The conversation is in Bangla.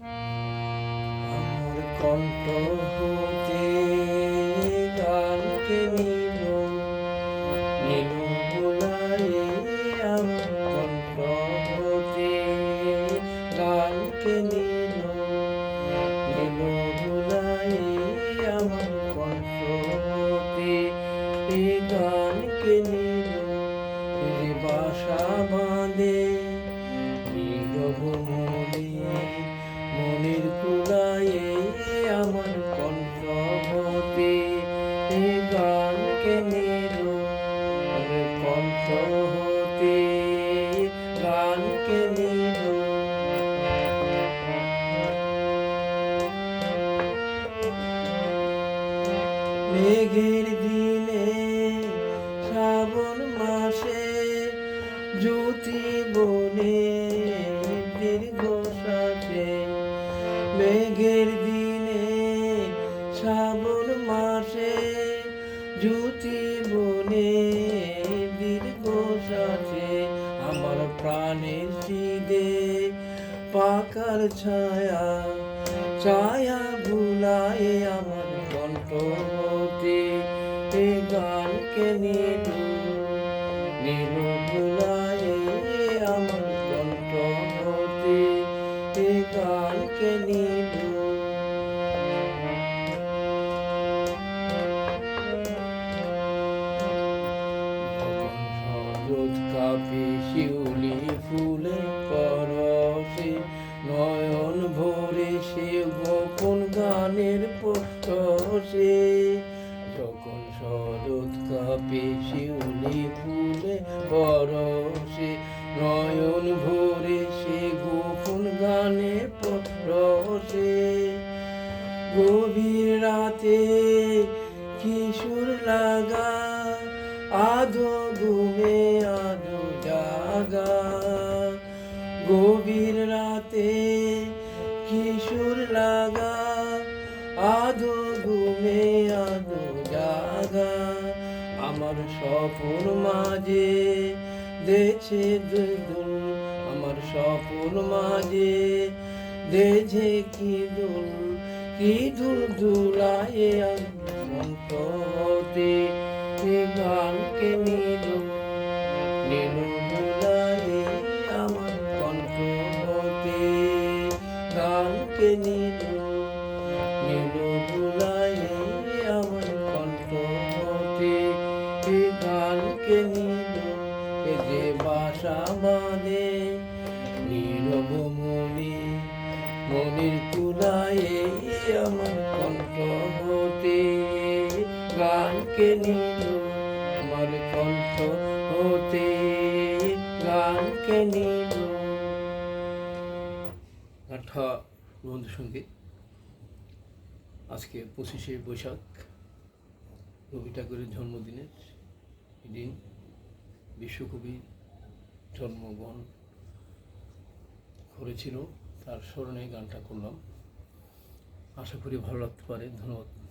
আমার কণ্ঠ হতে গানকে নিল? নিল বুলায়ে আমার কণ্ঠ হতে গানকে নিল? নিল বুলায়ে আমার কণ্ঠ হতে গানকে নিল? বাসা কণ্ঠ মেঘের দিনে শ্রাবণ মাসে জ্যোতি বনে দীর্ঘ মেঘের দিনে জ্যোতি বনে দীর্ঘ শ্বাসে আমার প্রাণের সিদে পাকার ছায়া ছায়া ভুলায় আমার কণ্ঠ এ গানকে ভুলায় আমার কণ্ঠ হতে এ গানকে নিল শিউলি ফুলে পরশে, নয়ন ভরে সে গোপন গানের পরশে যখন শরৎ কাপে শিউলি ফুলে পরশে, নয়ন ভরে সে গোপন গানের পরশে গভীর রাতে কিশোর লাগা, আধো ঘুমে জাগা গভীর রাতে কিশোর লাগা, আধো ঘুমে আধো জাগা। আমার স্বপন মাঝে দেছে দুল আমার স্বপন মাঝে দেছে কি দুল কি দুল দুলায়ে গানকে নিল নিল। নীল দুলায়ে আমার কণ্ঠ হতে এ গানকে নিল? এ যে বাসা বাঁধে। নীরব মনে মনের তুলায়ে আমার কণ্ঠ হতে গানকে নিল? আমার কণ্ঠ হতে গানকে নিল? রবীন্দ্রসঙ্গীত। আজকে পঁচিশে বৈশাখ, রবি ঠাকুরের জন্মদিনের দিন। বিশ্বকবি জন্মগ্রহণ করেছিল, তার স্মরণে গানটা করলাম। আশা করি ভালো লাগতে পারে। ধন্যবাদ।